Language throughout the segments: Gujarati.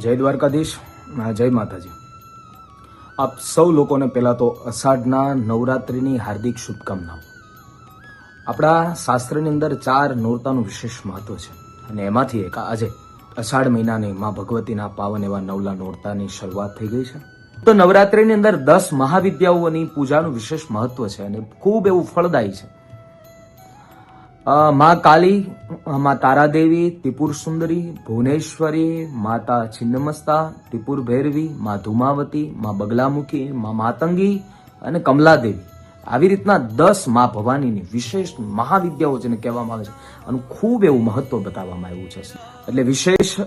જય દ્વારકાધીશ. જય માતાજી. આપ સૌ લોકોને પહેલા તો અષાઢના નવરાત્રિની હાર્દિક શુભકામનાઓ. આપણા શાસ્ત્રની અંદર ચાર નોરતાનું વિશેષ મહત્વ છે. અને એમાંથી એક, આજે અષાઢ મહિનાની માં ભગવતીના પાવન એવા નવલા નોરતાની શરૂઆત થઈ ગઈ છે. તો નવરાત્રિની અંદર દસ મહાવિદ્યાઓની પૂજાનું વિશેષ મહત્વ છે અને ખૂબ એવું ફળદાયી છે. મા કાલી માં તારાદેવી, ત્રિપુર સુંદરી, ભુવનેશ્વરી, માતા છિન્નમસ્તા, ત્રિપુર ભૈરવી, માં ધુમાવતી, માં બગલામુખી, માં માતંગી અને કમલાદેવી. આવી રીતના દસમાં ભવાનીની વિશેષ મહાવિદ્યાઓ જેને કહેવામાં આવે છે. આનું ખૂબ એવું મહત્વ બતાવવામાં આવ્યું છે. એટલે વિશેષ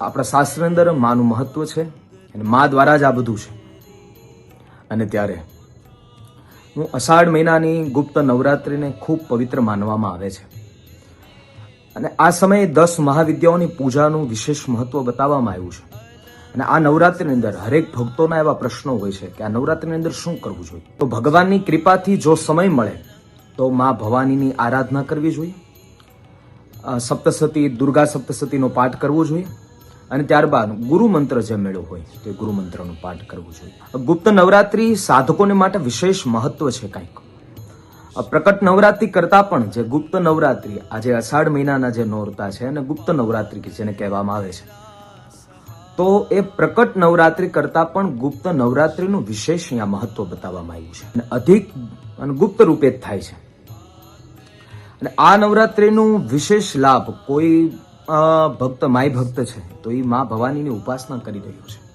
આપણા શાસ્ત્ર અંદર માનું મહત્વ છે અને મા દ્વારા જ આ બધું છે. અને ત્યારે હું અષાઢ મહિનાની ગુપ્ત નવરાત્રિને ખૂબ પવિત્ર માનવામાં આવે છે. અને આ સમયે દસ મહાવિદ્યાઓની પૂજાનું વિશેષ મહત્વ બતાવવામાં આવ્યું છે. અને આ નવરાત્રિની અંદર હરેક ભક્તોના એવા પ્રશ્નો હોય છે કે આ નવરાત્રિની અંદર શું કરવું જોઈએ? તો ભગવાનની કૃપાથી જો સમય મળે, તો મા ભવાનીની આરાધના કરવી જોઈએ. સપ્તસતી, દુર્ગા સપ્તસતીનો પાઠ કરવો જોઈએ. અને ત્યારબાદ ગુરુ મંત્ર જે મેળો હોય તે ગુરુ મંત્રનો પાઠ કરવો જોઈએ. ગુપ્ત નવરાત્રી સાધકોને માટે વિશેષ મહત્વ છે કંઈક. પ્રકટ નવરાત્રિ કરતા પણ જે ગુપ્ત નવરાત્રિ, આજે અષાઢ મહિનાના જે નોરતા છે અને ગુપ્ત નવરાત્રિ કે જેને કહેવામાં આવે છે. તો એ પ્રકટ નવરાત્રિ કરતા પણ ગુપ્ત નવરાત્રિનું વિશેષ અહીંયા મહત્વ બતાવવામાં આવ્યું છે. અને અધિક અને ગુપ્ત રૂપે જ થાય છે. અને આ નવરાત્રિનું વિશેષ લાભ કોઈ ભક્ત માય ભક્ત છે, તો એ મા ભવાનીની ઉપાસના કરી રહ્યો છે.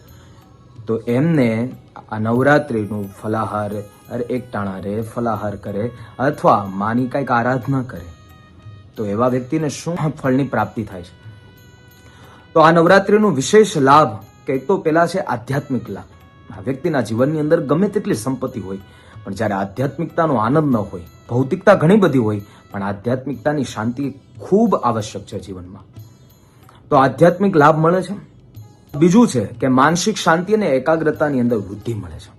તો એમને આ નવરાત્રિનું ફલાહાર, અરે એક ટાણા રે, ફલાહાર કરે અથવા માની કંઈક આરાધના કરે, તો એવા વ્યક્તિને શું ફળની પ્રાપ્તિ થાય છે? તો આ નવરાત્રિનો વિશેષ લાભ કે તો પેલા છે આધ્યાત્મિક લાભ. આ વ્યક્તિના જીવનની અંદર ગમે તેટલી સંપત્તિ હોય, પણ જ્યારે આધ્યાત્મિકતાનો આનંદ ન હોય, ભૌતિકતા ઘણી બધી હોય, પણ આધ્યાત્મિકતાની શાંતિ ખૂબ આવશ્યક છે જીવનમાં. તો આધ્યાત્મિક લાભ મળે છે? બીજું છે કે માનસિક શાંતિ અને એકાગ્રતાની અંદર વૃદ્ધિ મળે છે.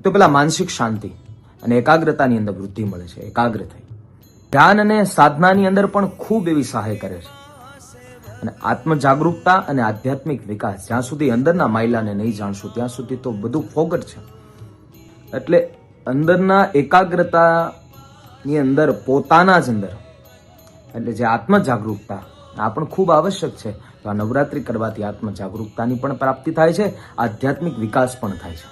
તો પેલા માનસિક શાંતિ અને એકાગ્રતાની અંદર વૃદ્ધિ મળે છે, એકાગ્ર થઈ. ધ્યાન અને સાધનાની અંદર પણ ખૂબ એવી સહાય કરે છે. અને આત્મ જાગૃતતા અને આધ્યાત્મિક વિકાસ, જ્યાં સુધી અંદરના માઇલાને નહીં જાણશું, ત્યાં સુધી તો બધું ફોગટ છે. એટલે અંદરના એકાગ્રતાની અંદર, પોતાના જ અંદર, એટલે જે આત્મ જાગૃતતા આ પણ ખૂબ આવશ્યક છે. તો આ નવરાત્રિ કરવાથી આત્મ જાગૃતતાની પણ પ્રાપ્તિ થાય છે, આધ્યાત્મિક વિકાસ પણ થાય છે.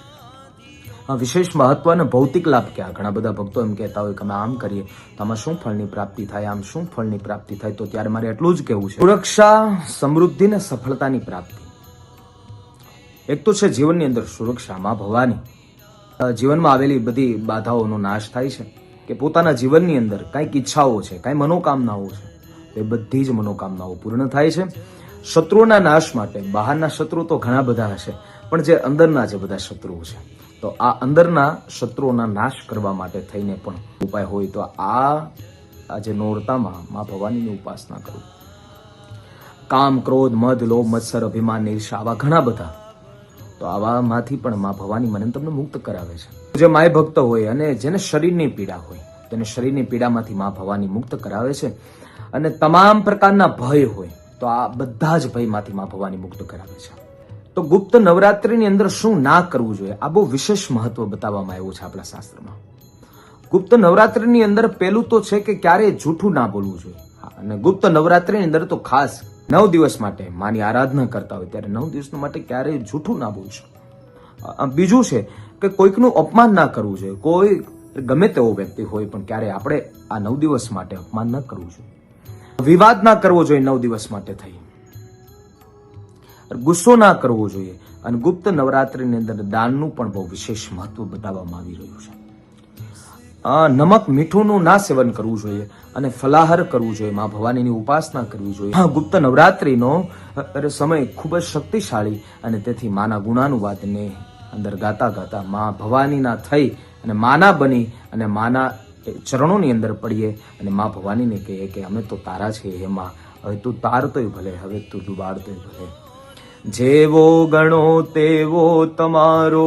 વિશેષ મહત્વ અને ભૌતિક લાભ કયા? ઘણા બધા ભક્તો એમ કહેતા હોય કે અમે આમ કરીએ, તો આમાં શું ફળની પ્રાપ્તિ થાય? આમ શું ફળની પ્રાપ્તિ થાય? તો ત્યારે મારે એટલું જ કહેવું છે. સુરક્ષા, સમૃદ્ધિ ને સફળતાની પ્રાપ્તિ. એક તો છે જીવનની અંદર સુરક્ષામાં ભવાની. જીવનમાં આવેલી બધી બાધાઓનો નાશ થાય છે કે પોતાના જીવનની અંદર કાંઈક ઈચ્છાઓ છે, કાંઈ મનોકામનાઓ છે. એ બધી જ મનોકામનાઓ પૂર્ણ થાય છે. શત્રુઓના નાશ માટે બહારના શત્રુ તો ઘણા બધા હશે, પણ જે અંદરના જે બધા શત્રુઓ છે, તો આ અંદરના શત્રુઓના નાશ કરવા માટે થઈને પણ ઉપાય હોય તો આ આ જે નોરતામાં મા ભવાનીની ઉપાસના કરું. કામ, ક્રોધ મધ લોભ, મત્સર, અભિમાન નિર્ષા આવા ઘણા બધા. તો આવામાંથી પણ મા ભવાની મને તમને મુક્ત કરાવે છે. જે માય ભક્ત હોય અને જેને શરીરની પીડા હોય તેને શરીરની પીડામાંથી મા ભવાની મુક્ત કરાવે છે. અને તમામ પ્રકારના ભય હોય તો આ બધા જ ભયમાંથી મા ભવાની મુક્ત કરાવે છે. તો ગુપ્ત નવરાત્રિની અંદર શું ના કરવું જોઈએ? આ બહુ વિશેષ મહત્વ બતાવવામાં આવ્યું છે આપણા શાસ્ત્રમાં. ગુપ્ત નવરાત્રિની અંદર પહેલું તો છે કે ક્યારેય જૂઠું ના બોલવું જોઈએ. અને ગુપ્ત નવરાત્રિની અંદર તો ખાસ નવ દિવસ માટે માની આરાધના કરતા હોય ત્યારે નવ દિવસ માટે ક્યારેય જૂઠું ના બોલશો. બીજું છે કે કોઈકનું અપમાન ના કરવું જોઈએ. કોઈ ગમે તેવો વ્યક્તિ હોય પણ ક્યારે આપણે આ નવ દિવસ માટે અપમાન ન કરવું જોઈએ. વિવાદ ના કરવો જોઈએ નવ દિવસ માટે થઈ. ગુસ્સો ના કરવો જોઈએ. અને ગુપ્ત નવરાત્રિની અંદર દાનનું પણ બહુ વિશેષ મહત્વ બતાવવામાં આવી રહ્યું છે. નમક મીઠુંનું ના સેવન કરવું જોઈએ અને ફલાહાર કરવું જોઈએ. માં ભવાનીની ઉપાસના કરવી જોઈએ. હા, ગુપ્ત નવરાત્રીનો સમય ખૂબ જ શક્તિશાળી અને તેથી માના ગુણાનુવાદને અંદર ગાતા ગાતા માં ભવાનીના થઈ અને માના બની અને માના ચરણોની અંદર પડીએ અને મા ભવાનીને કહીએ કે અમે તો તારા છીએ હે માં. હવે તું તારતોય ભલે, હવે તું ડુબાડતોય ભલે. જેવો ગણો તેવો તમારો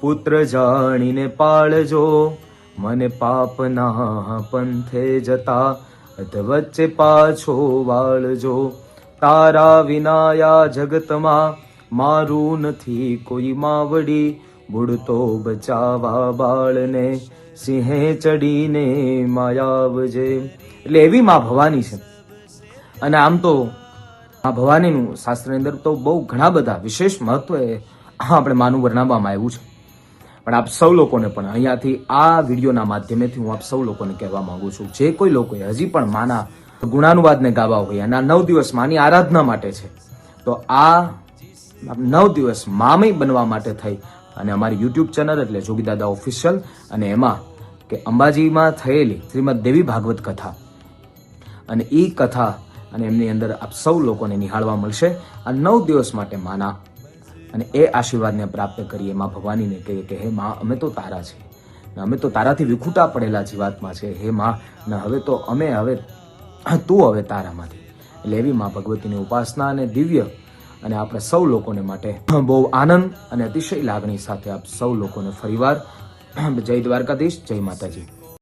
પુત્ર જાણીને પાળજો. મને પાપના પંથે જતા વચ્ચે પાછો વાળજો. તારા વિનાયા જગતમાં મારું નથી કોઈ માવડી. બુડતો બચાવા બાળને, સિંહે ચડીને માયાવજે. એટલે એવી માં ભવાની છે. અને આમ તો આ ભવાનીનું શાસ્ત્રની અંદર તો બહુ ઘણા બધા વિશેષ મહત્વ આપણે માનું વર્ણવવામાં આવ્યું છે. પણ આપ સૌ લોકોને પણ અહીંયાથી આ વિડીયોના માધ્યમેથી હું આપ સૌ લોકોને કહેવા માંગુ છું, જે કોઈ લોકોએ હજી પણ માના ગુણાનુવાદને ગાવા હોય અને નવ દિવસ માની આરાધના માટે છે, તો આ નવ દિવસ મામય બનવા માટે થઈ અને અમારી યુટ્યુબ ચેનલ એટલે જોગીદાદા ઓફિશિયલ અને એમાં કે અંબાજીમાં થયેલી શ્રીમદ દેવી ભાગવત કથા. અને એ કથા અને એમની અંદર આપ સૌ લોકોને નિહાળવા મળશે આ નવ દિવસ માટે માના. અને એ આશીર્વાદને પ્રાપ્ત કરીએ માં ભવાનીને કહીએ કે, હે માં, અમે તો તારા છે ને, અમે તો તારાથી વિખૂટા પડેલા જીવાતમાં છે. હે માં, ને, હવે તો અમે, હવે, તું હવે તારામાંથી. એટલે એવી માં ભગવતીની ઉપાસના અને દિવ્ય અને આપણે સૌ લોકોને માટે બહુ આનંદ અને અતિશય લાગણી સાથે આપ સૌ લોકોને ફરીવાર જય દ્વારકાધીશ, જય માતાજી.